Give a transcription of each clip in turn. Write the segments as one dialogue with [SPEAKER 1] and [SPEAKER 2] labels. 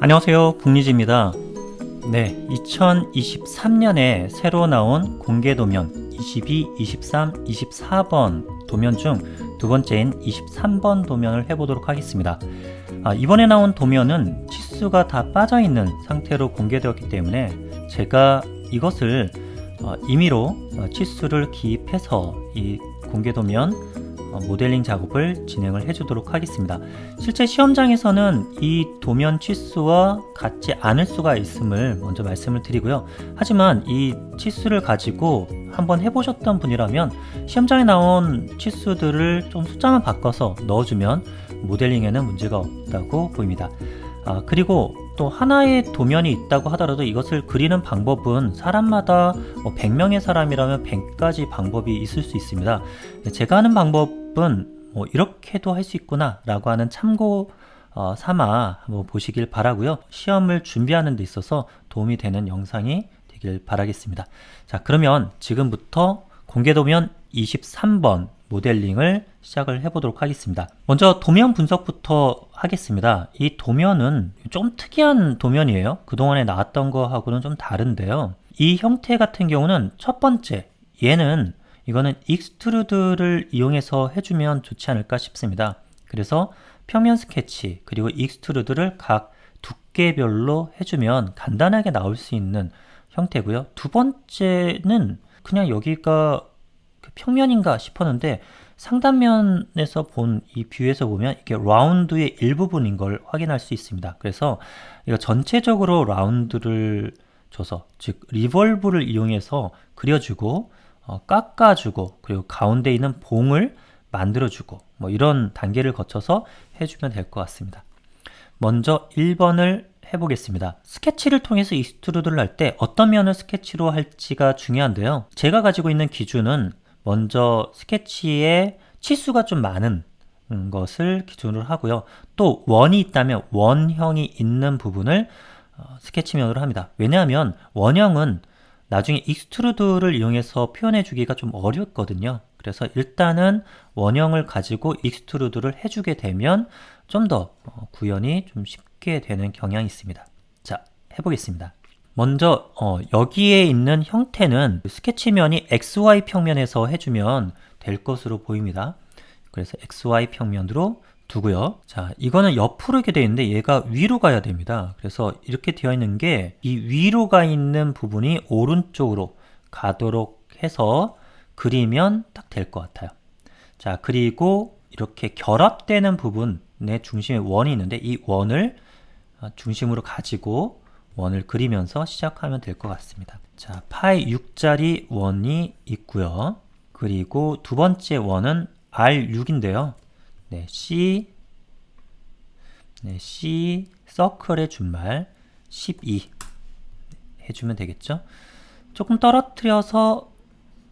[SPEAKER 1] 안녕하세요. 북리지입니다. 네, 2023년에 새로 나온 공개 도면 22, 23, 24번 도면 중 두 번째인 23번 도면을 해보도록 하겠습니다. 아, 이번에 나온 도면은 치수가 다 빠져 있는 상태로 공개되었기 때문에 제가 이것을 어, 임의로 어, 치수를 기입해서 이 공개 도면 어, 모델링 작업을 진행을 해주도록 하겠습니다. 실제 시험장에서는 이 도면 치수와 같지 않을 수가 있음을 먼저 말씀을 드리고요. 하지만 이 치수를 가지고 한번 해보셨던 분이라면 시험장에 나온 치수들을 좀 숫자만 바꿔서 넣어주면 모델링에는 문제가 없다고 보입니다. 아, 그리고 또 하나의 도면이 있다고 하더라도 이것을 그리는 방법은 사람마다 뭐 100명의 사람이라면 100가지 방법이 있을 수 있습니다. 제가 하는 방법 은뭐 이렇게도 할 수 있구나 라고 하는 참고 어, 삼아 한번 보시길 바라고요. 시험을 준비하는 데 있어서 도움이 되는 영상이 되길 바라겠습니다. 자, 그러면 지금부터 공개도면 23번 모델링을 시작을 해보도록 하겠습니다. 먼저 도면 분석부터 하겠습니다. 이 도면은 좀 특이한 도면이에요. 그동안에 나왔던 거하고는 좀 다른데요. 이 형태 같은 경우는 첫 번째, 얘는 이거는 익스트루드를 이용해서 해주면 좋지 않을까 싶습니다. 그래서 평면 스케치 그리고 익스트루드를 각 두께별로 해주면 간단하게 나올 수 있는 형태고요. 두 번째는 그냥 여기가 그 평면인가 싶었는데 상단면에서 본 이 뷰에서 보면 이게 라운드의 일부분인 걸 확인할 수 있습니다. 그래서 이거 전체적으로 라운드를 줘서 즉 리볼브를 이용해서 그려주고 어, 깎아주고 그리고 가운데 있는 봉을 만들어주고 뭐 이런 단계를 거쳐서 해주면 될 것 같습니다. 먼저 1번을 해보겠습니다. 스케치를 통해서 익스트루드를 할 때 어떤 면을 스케치로 할지가 중요한데요. 제가 가지고 있는 기준은 먼저 스케치에 치수가 좀 많은 음, 것을 기준으로 하고요. 또 원이 있다면 원형이 있는 부분을 어, 스케치면으로 합니다. 왜냐하면 원형은 나중에 익스트루드를 이용해서 표현해 주기가 좀 어렵거든요. 그래서 일단은 원형을 가지고 익스트루드를 해주게 되면 좀더 어, 구현이 좀 쉽게 되는 경향이 있습니다. 자, 해보겠습니다. 먼저 어, 여기에 있는 형태는 스케치면이 XY 평면에서 해주면 될 것으로 보입니다. 그래서 XY 평면으로 두고요. 자, 이거는 옆으로 이렇게 되어 있는데 얘가 위로 가야 됩니다. 그래서 이렇게 되어 있는 게 이 위로 가 있는 부분이 오른쪽으로 가도록 해서 그리면 딱 될 것 같아요. 자, 그리고 이렇게 결합되는 부분의 중심에 원이 있는데 이 원을 중심으로 가지고 원을 그리면서 시작하면 될 것 같습니다. 자, 파이 6짜리 원이 있고요. 그리고 두 번째 원은 R6인데요. 네, C 네, C 서클의 준말 12 해주면 되겠죠? 조금 떨어뜨려서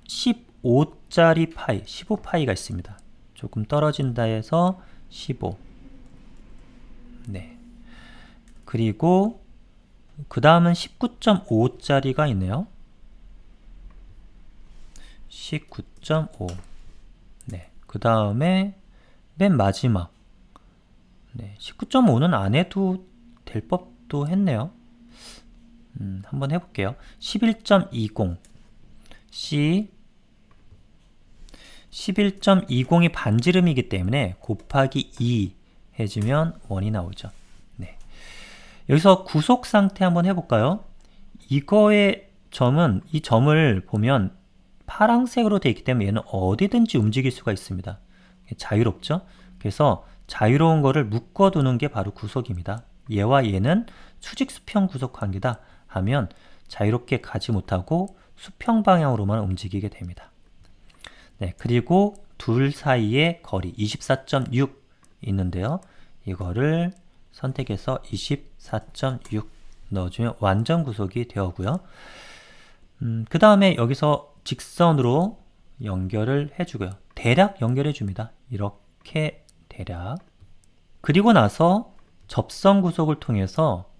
[SPEAKER 1] 15짜리 파이, 15파이가 있습니다. 조금 떨어진다 해서 15. 네. 그리고 그 다음은 19.5짜리가 있네요. 19.5. 네. 그 다음에 맨 마지막. 네. 19.5는 안 해도 될 법도 했네요. 음, 한번 해볼게요. 11.20. C 11.20이 반지름이기 때문에 곱하기 2 해주면 원이 나오죠. 여기서 구속 상태 한번 해볼까요? 이거의 점은 이 점을 보면 파랑색으로 되어 있기 때문에 얘는 어디든지 움직일 수가 있습니다. 자유롭죠? 그래서 자유로운 거를 묶어두는 게 바로 구속입니다. 얘와 얘는 수직 수평 구속 관계다 하면 자유롭게 가지 못하고 수평 방향으로만 움직이게 됩니다. 네, 그리고 둘 사이의 거리 24.6 있는데요. 이거를 선택해서 24.6 넣어주면 완전 구속이 되어고요. 음, 그 다음에 여기서 직선으로 연결을 해주고요. 대략 연결해 줍니다. 이렇게 대략. 그리고 나서 접선 구속을 통해서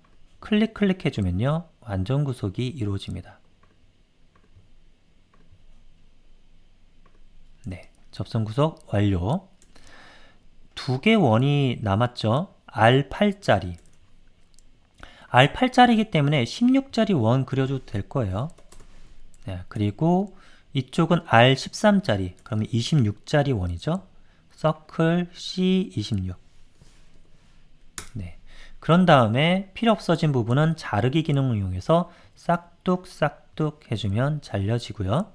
[SPEAKER 1] 클릭 클릭해 주면요. 완전 구속이 이루어집니다. 네. 접선 구속 완료. 두 개 원이 남았죠. R8짜리 R8짜리이기 때문에 16짜리 원 그려줘도 될 거예요. 네, 그리고 이쪽은 R13짜리, 그러면 26짜리 원이죠. 서클 C26. 네. 그런 다음에 필요 없어진 부분은 자르기 기능을 이용해서 싹둑싹둑 해주면 잘려지고요.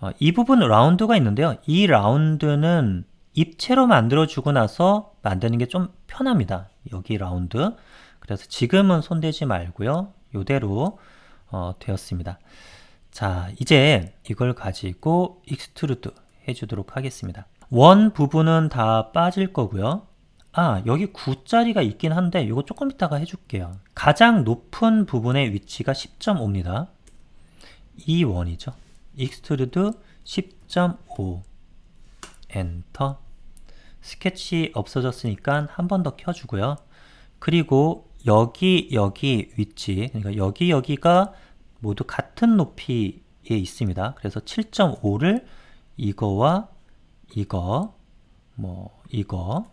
[SPEAKER 1] 어, 이 부분 라운드가 있는데요. 이 라운드는 입체로 만들어주고 나서 만드는 게 좀 편합니다. 여기 라운드. 그래서 지금은 손대지 말고요. 이대로 어, 되었습니다. 자, 이제 이걸 가지고 익스트루드 해주도록 하겠습니다. 원 부분은 다 빠질 거고요. 아, 여기 9짜리가 있긴 한데 이거 조금 이따가 해줄게요. 가장 높은 부분의 위치가 10.5입니다. 이 원이죠. 익스트루드 10.5 엔터 스케치 없어졌으니까 한 번 더 켜주고요. 그리고 여기 여기 위치 그러니까 여기 여기가 모두 같은 높이에 있습니다. 그래서 7.5를 이거와 이거 뭐 이거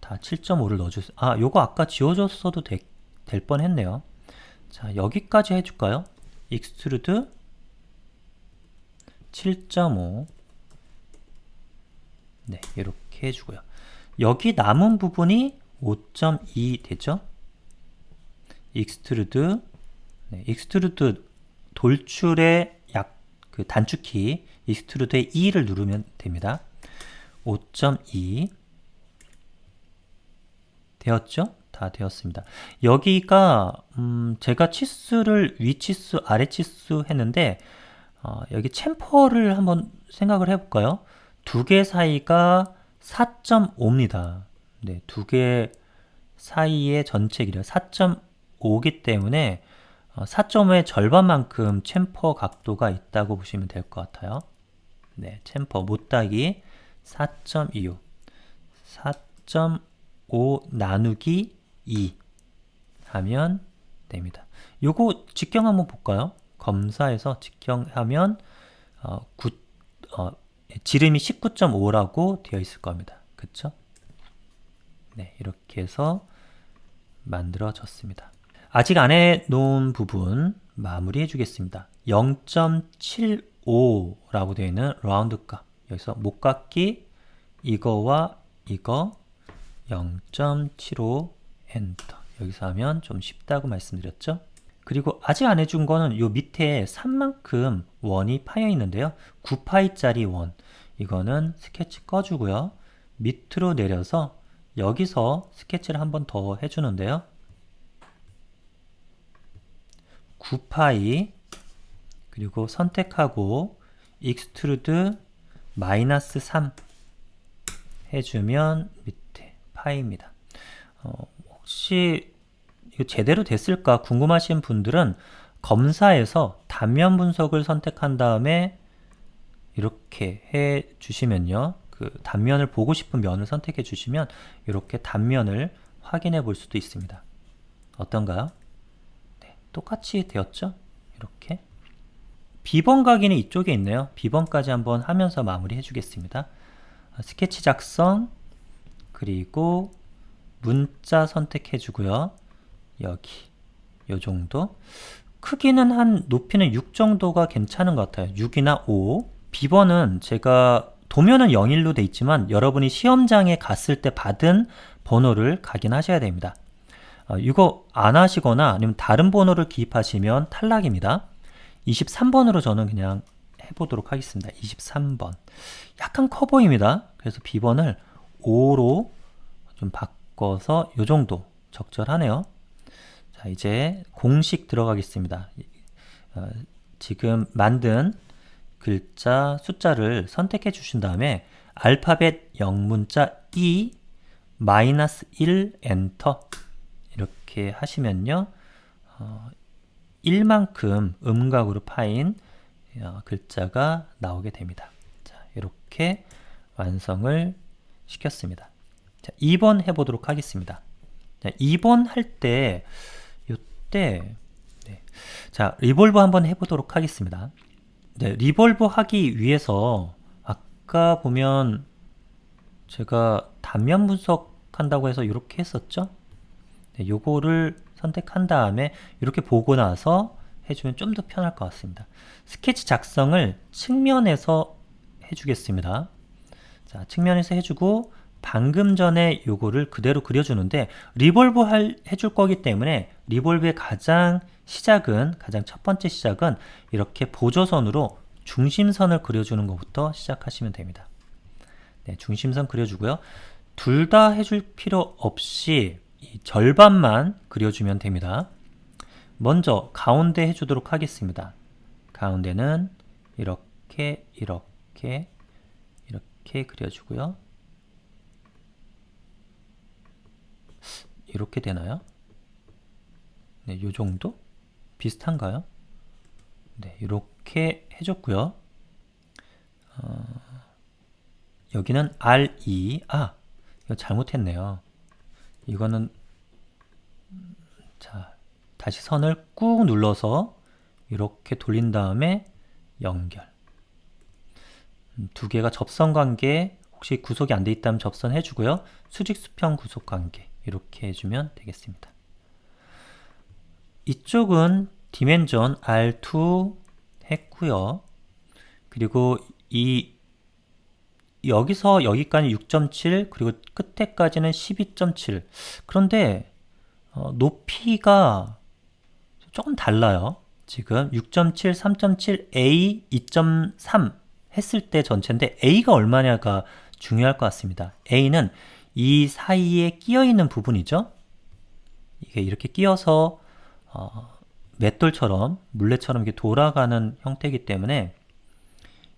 [SPEAKER 1] 다 7.5를 넣어주세요. 아 요거 아까 지워줬어도 되, 될 뻔했네요. 자 여기까지 해줄까요? 익스트루드 7.5 네, 이렇게 해주고요. 여기 남은 부분이 5.2 되죠? 익스트루드 네, 익스트루드 돌출의 약 그 단축키 익스트루드의 2를 누르면 됩니다. 5.2 되었죠? 다 되었습니다. 여기가 음, 제가 치수를 위 치수, 아래 치수 했는데 어, 여기 챔퍼를 한번 생각을 해볼까요? 두 개 사이가 4.5입니다. 네, 두 개 사이의 전체 길이가 4.5기 때문에 4.5의 절반만큼 챔퍼 각도가 있다고 보시면 될 것 같아요. 네, 챔퍼 못따기 4.25 4.5 나누기 2 하면 됩니다. 요거 직경 한번 볼까요? 검사해서 직경하면 어, 9, 어, 지름이 19.5라고 되어 있을 겁니다. 그쵸? 네, 이렇게 해서 만들어졌습니다. 아직 안 해놓은 부분 마무리해 주겠습니다. 0.75 라고 되어 있는 라운드 값 여기서 목깎기 이거와 이거 0.75 엔터 여기서 하면 좀 쉽다고 말씀드렸죠? 그리고 아직 안 해준 거는 요 밑에 3만큼 원이 파여 있는데요. 9파이짜리 원. 이거는 스케치 꺼주고요. 밑으로 내려서 여기서 스케치를 한 번 더 해주는데요. 9파이 그리고 선택하고 익스트루드 마이너스 3 해주면 밑에 파이입니다. 어, 혹시 이거 제대로 됐을까 궁금하신 분들은 검사에서 단면 분석을 선택한 다음에 이렇게 해 주시면요. 그 단면을 보고 싶은 면을 선택해 주시면 이렇게 단면을 확인해 볼 수도 있습니다. 어떤가요? 네, 똑같이 되었죠? 이렇게. 비번 각인이 이쪽에 있네요. 비번까지 한번 하면서 마무리 해주겠습니다. 스케치 작성, 그리고 문자 선택해 주고요. 여기, 요 정도. 크기는 한 높이는 6 정도가 괜찮은 것 같아요. 6이나 5. 비번은 제가 도면은 01로 돼 있지만 여러분이 시험장에 갔을 때 받은 번호를 각인하셔야 됩니다. 어, 이거 안 하시거나 아니면 다른 번호를 기입하시면 탈락입니다. 23번으로 저는 그냥 해보도록 하겠습니다. 23번. 약간 커 보입니다. 그래서 비번을 5로 좀 바꿔서 이 정도 적절하네요. 자, 이제 공식 들어가겠습니다. 어, 지금 만든 글자 숫자를 선택해 주신 다음에 알파벳 영문자 E 마이너스 1 엔터 이렇게 하시면요. 어, 1만큼 음각으로 파인 어, 글자가 나오게 됩니다. 자, 이렇게 완성을 시켰습니다. 자, 2번 해보도록 하겠습니다. 자, 2번 할 때 요때 네. 자 리볼브 한번 해보도록 하겠습니다. 네, 리볼브 하기 위해서 아까 보면 제가 단면 분석한다고 해서 이렇게 했었죠. 네, 요거를 선택한 다음에 이렇게 보고 나서 해주면 좀 더 편할 것 같습니다. 스케치 작성을 측면에서 해주겠습니다. 자, 측면에서 해주고 방금 전에 요거를 그대로 그려주는데 리볼브 할, 해줄 거기 때문에 리볼브의 가장 시작은 가장 첫 번째 시작은 이렇게 보조선으로 중심선을 그려주는 것부터 시작하시면 됩니다. 네, 중심선 그려주고요. 둘 다 해줄 필요 없이 이 절반만 그려주면 됩니다. 먼저 가운데 해주도록 하겠습니다. 가운데는 이렇게 이렇게 이렇게 그려주고요. 이렇게 되나요? 네, 요 정도? 비슷한가요? 네, 이렇게 해줬고요. 어, 여기는 R2, 아, 이거 잘못했네요. 이거는 자, 다시 선을 꾹 눌러서 이렇게 돌린 다음에 연결. 음, 두 개가 접선 관계 혹시 구속이 안 돼 있다면 접선해 주고요. 수직 수평 구속 관계 이렇게 해주면 되겠습니다. 이쪽은 디멘전 R2 했고요. 그리고 이 여기서 여기까지 6.7 그리고 끝에까지는 12.7 그런데 어, 높이가 조금 달라요. 지금 6.7, 3.7, A 2.3 했을 때 전체인데 A가 얼마냐가 중요할 것 같습니다. A는 이 사이에 끼어 있는 부분이죠. 이게 이렇게 끼어서 어, 맷돌처럼 물레처럼 이렇게 돌아가는 형태이기 때문에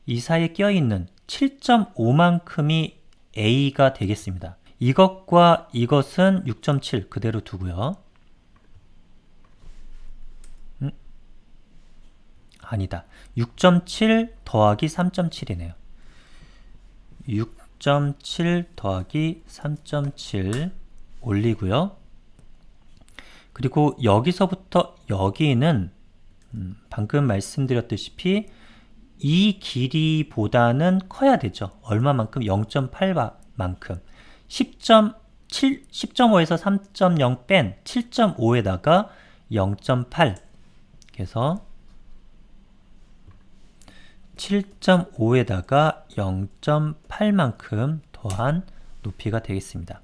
[SPEAKER 1] 이 사이에 끼어 있는 7.5만큼이 A가 되겠습니다. 이것과 이것은 6.7 그대로 두고요. 음? 아니다. 6.7 더하기 3.7이네요. 6.7 더하기 3.7 올리고요. 그리고 여기서부터 여기는 음, 방금 말씀드렸다시피 이 길이보다는 커야 되죠. 얼마만큼? 0.8만큼. 10.7, 10.5에서 3.0 뺀 7.5에다가 0.8. 그래서 7.5에다가 0.8만큼 더한 높이가 되겠습니다.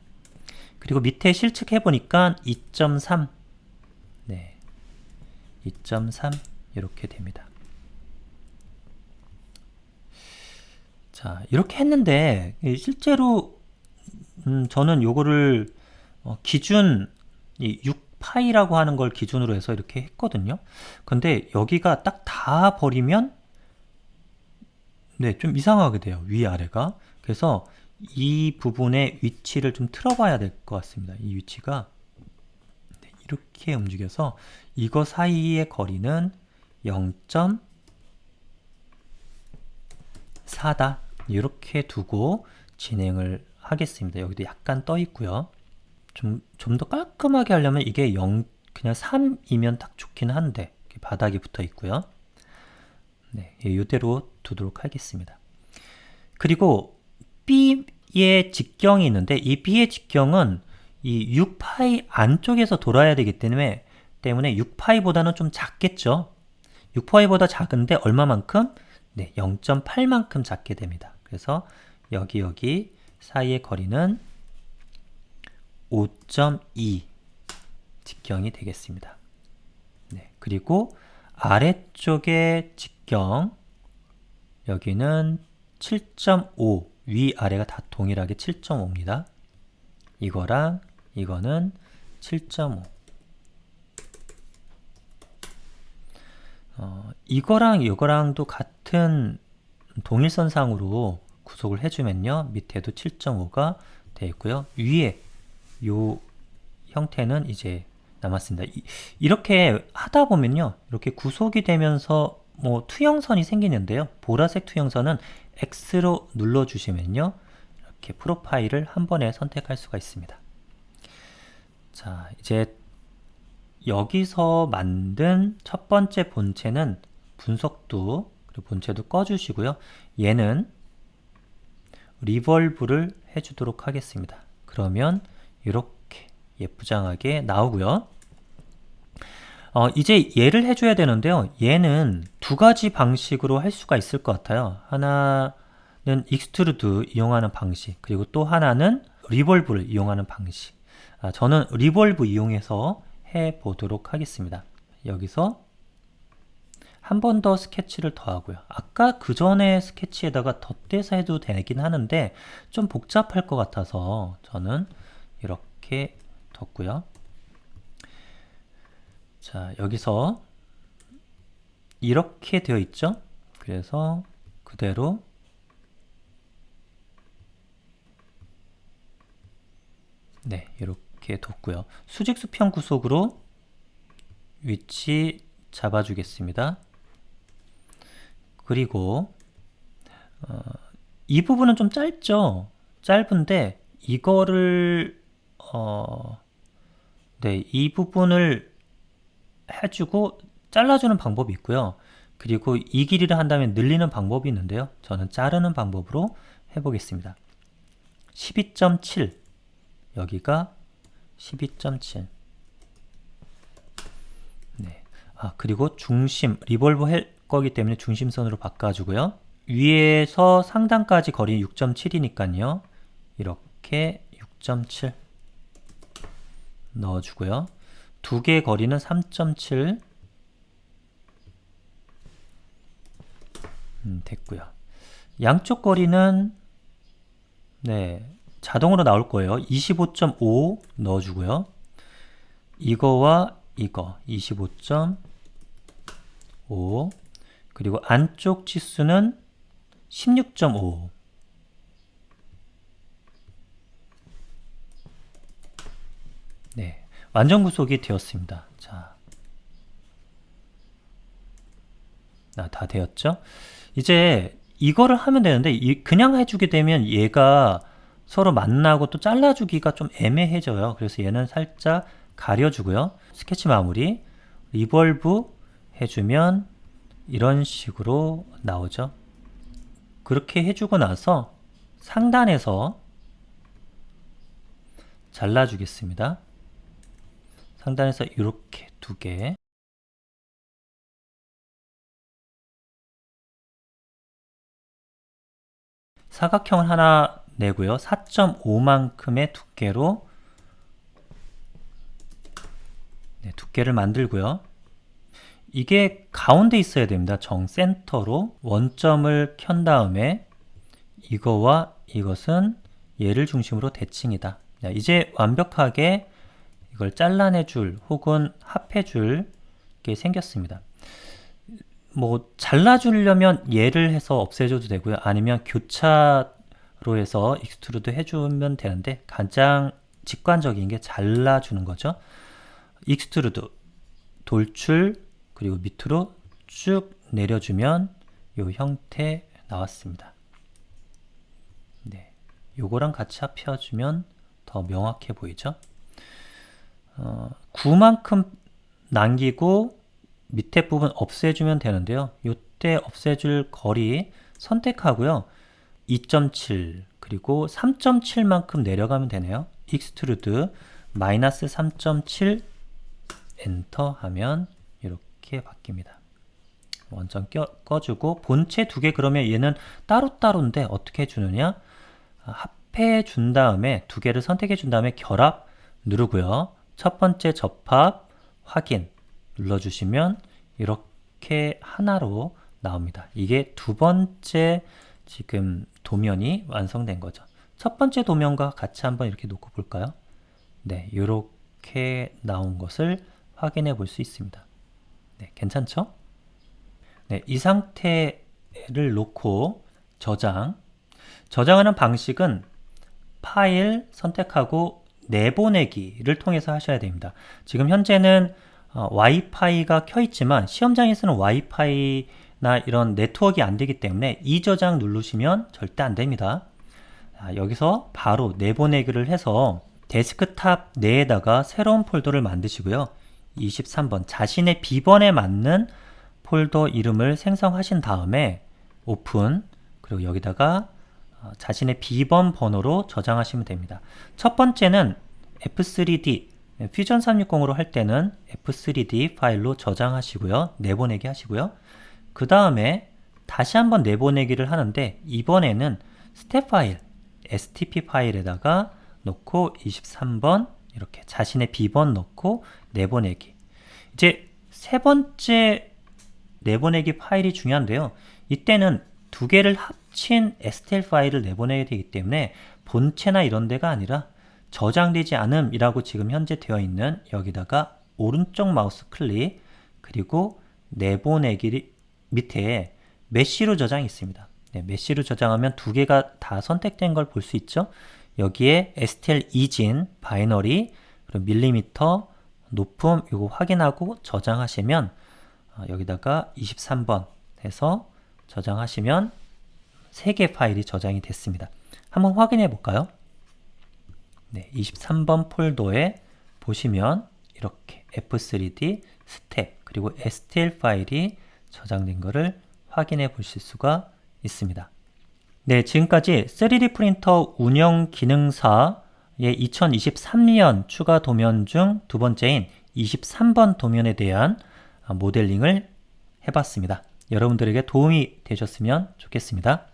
[SPEAKER 1] 그리고 밑에 실측해 보니까 2.3. 네. 2.3 이렇게 됩니다. 자, 이렇게 했는데 실제로 음, 저는 요거를 어, 기준 이 6파이라고 하는 걸 기준으로 해서 이렇게 했거든요. 근데 여기가 딱 다 버리면 네, 좀 이상하게 돼요. 위아래가. 그래서 이 부분의 위치를 좀 틀어봐야 될 것 같습니다. 이 위치가 네, 이렇게 움직여서 이거 사이의 거리는 0.4다. 이렇게 두고 진행을 하겠습니다. 여기도 약간 떠 있고요. 좀 좀 더 깔끔하게 하려면 이게 0 그냥 3이면 딱 좋긴 한데 바닥이 붙어 있고요. 네, 이대로 두도록 하겠습니다. 그리고 B의 직경이 있는데 이 B의 직경은 이 6파이 안쪽에서 돌아야 되기 때문에 때문에 6파이보다는 좀 작겠죠. 6파이보다 작은데 얼마만큼? 네, 0.8만큼 작게 됩니다. 그래서 여기 여기 사이의 거리는 5.2 직경이 되겠습니다. 네, 그리고 아래쪽의 직경 여기는 7.5 위아래가 다 동일하게 7.5입니다. 이거랑 이거는 7.5 어, 이거랑 이거랑도 같은 동일선상으로 구속을 해주면요. 밑에도 7.5가 되어 있고요. 위에 요 형태는 이제 남았습니다. 이, 렇게 하다 보면요. 이렇게 구속이 되면서 뭐 투영선이 생기는데요. 보라색 투영선은 X로 눌러주시면요. 이렇게 프로파일을 한 번에 선택할 수가 있습니다. 자, 이제 여기서 만든 첫 번째 본체는 분석도 그리고 본체도 꺼주시고요. 얘는 리벌브를 해주도록 하겠습니다. 그러면 이렇게 예쁘장하게 나오고요. 어, 이제 얘를 해줘야 되는데요. 얘는 두 가지 방식으로 할 수가 있을 것 같아요. 하나는 익스트루드 이용하는 방식, 그리고 또 하나는 리볼브를 이용하는 방식. 아, 저는 리볼브 이용해서 해 보도록 하겠습니다. 여기서 한 번 더 스케치를 더 하고요. 아까 그 전에 스케치에다가 덧대서 해도 되긴 하는데 좀 복잡할 것 같아서 저는 이렇게 뒀고요. 자, 여기서 이렇게 되어 있죠? 그래서 그대로 네, 이렇게 뒀고요. 수직 수평 구속으로 위치 잡아주겠습니다. 그리고 어, 이 부분은 좀 짧죠? 짧은데 이거를 어, 네, 이 부분을 해주고 잘라주는 방법이 있고요. 그리고 이 길이를 한다면 늘리는 방법이 있는데요. 저는 자르는 방법으로 해보겠습니다. 12.7 여기가 12.7 네. 아 그리고 중심 리볼브 할 거기 때문에 중심선으로 바꿔주고요. 위에서 상단까지 거리 6.7이니까요. 이렇게 6.7 넣어주고요. 두 개의 거리는 3.7 음, 됐고요. 양쪽 거리는 네 자동으로 나올 거예요. 25.5 넣어주고요. 이거와 이거 25.5 그리고 안쪽 치수는 16.5 네, 완전 구속이 되었습니다. 자, 아, 다 되었죠? 이제 이거를 하면 되는데 이- 그냥 해주게 되면 얘가 서로 만나고 또 잘라주기가 좀 애매해져요. 그래서 얘는 살짝 가려주고요. 스케치 마무리 리볼브 해주면 이런 식으로 나오죠. 그렇게 해주고 나서 상단에서 잘라주겠습니다. 상단에서 이렇게 두 개. 사각형을 하나 내고요. 4.5만큼의 두께로 네, 두께를 만들고요. 이게 가운데 있어야 됩니다. 정센터로 원점을 켠 다음에 이거와 이것은 얘를 중심으로 대칭이다. 자, 이제 완벽하게 이걸 잘라내 줄 혹은 합해 줄게 생겼습니다. 뭐 잘라주려면 얘를 해서 없애줘도 되고요. 아니면 교차로 해서 익스트루드 해주면 되는데 가장 직관적인 게 잘라주는 거죠. 익스트루드 돌출 그리고 밑으로 쭉 내려주면 이 형태 나왔습니다. 네, 요거랑 같이 합해주면 더 명확해 보이죠? 어, 9만큼 남기고 밑에 부분 없애주면 되는데요. 이때 없애줄 거리 선택하고요. 2.7 그리고 3.7만큼 내려가면 되네요. 익스트루드 마이너스 3.7 엔터 하면 이렇게 바뀝니다. 원점 껴, 꺼주고 본체 두 개 그러면 얘는 따로따로인데 어떻게 해주느냐 합해 준 다음에 두 개를 선택해 준 다음에 결합 누르고요. 첫 번째 접합 확인 눌러주시면 이렇게 하나로 나옵니다. 이게 두 번째 지금 도면이 완성된 거죠. 첫 번째 도면과 같이 한번 이렇게 놓고 볼까요? 네, 이렇게 나온 것을 확인해 볼 수 있습니다. 네, 괜찮죠? 네, 이 상태를 놓고 저장. 저장하는 방식은 파일 선택하고 내보내기를 통해서 하셔야 됩니다. 지금 현재는 어, 와이파이가 켜 있지만 시험장에서는 와이파이나 이런 네트워크가 안 되기 때문에 이 저장 누르시면 절대 안 됩니다. 자, 여기서 바로 내보내기를 해서 데스크탑 내에다가 새로운 폴더를 만드시고요. 23번 자신의 비번에 맞는 폴더 이름을 생성하신 다음에 오픈 그리고 여기다가 어, 자신의 비번 번호로 저장하시면 됩니다. 첫 번째는 F3D 퓨전 360으로 할 때는 F3D 파일로 저장하시고요. 내보내기 하시고요. 그 다음에 다시 한번 내보내기를 하는데 이번에는 스텝 파일, STP 파일에다가 놓고 23번 이렇게 자신의 비번 넣고 내보내기. 이제 세 번째 내보내기 파일이 중요한데요. 이때는 두 개를 합친 STL 파일을 내보내야 되기 때문에 본체나 이런 데가 아니라 저장되지 않음이라고 지금 현재 되어 있는 여기다가 오른쪽 마우스 클릭 그리고 내보내기 밑에 메시로 저장이 있습니다. 네, 메시로 저장하면 두 개가 다 선택된 걸 볼 수 있죠. 여기에 STL 이진 바이너리 그리고 밀리미터 높음 이거 확인하고 저장하시면 어, 여기다가 23번 해서 저장하시면 세개 파일이 저장이 됐습니다. 한번 확인해 볼까요? 네, 23번 폴더에 보시면 이렇게 F3D 스텝 그리고 STL 파일이 저장된 것을 확인해 보실 수가 있습니다. 네, 지금까지 3D 프린터 운영 기능사 의 2023년 추가 도면 중 두 번째인 23번 도면에 대한 모델링을 해봤습니다. 여러분들에게 도움이 되셨으면 좋겠습니다.